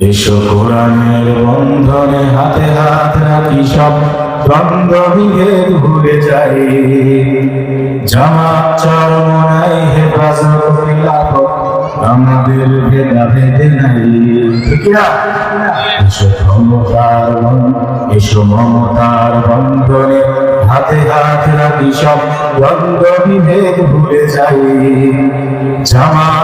এসো কোরআনের বন্ধনে হাতে হাত রাখি সব দ্বন্দ্ব বিভেদ ভুলে যাই। জামাত চরমনাই আমাদের ভেদাভেদে নাই। ঠিক না এসো ক্ষমতার এসো মমতার বন্ধনে হাতে হাত রাখি সব দ্বন্দ্ব বিভেদ ভুলে যাই। জামাত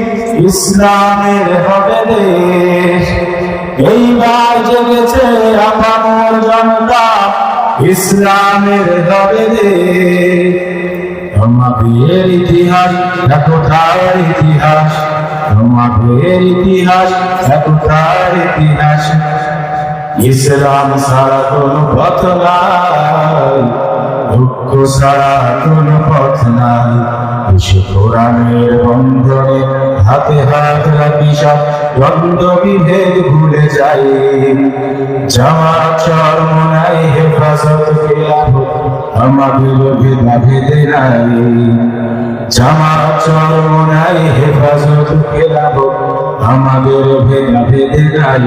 ইসলামের হবে দেশ। এইবার জেগেছে আমার জনতা, ইসলামের হবে দেশ। আমাদের ইতিহাস একতার ইতিহাস। আমাদের ইতিহাস একতার ইতিহাস। ইসলাম ছাড়া কোন পথ নাই ঐক্য ছাড়া কোন পথ নাই। কোরআনের বন্ধনে হাতে হাত রাখি সব দ্বন্দ্ব বিভেদ ভুলে যাই। জামাত চরমনাই হেফাজত খিলাফত আমাদের ভেদা ভেদে নাই। জামাত চরমনাই হেফাজত খিলাফত আমাদের ভেদা ভেদে নাই।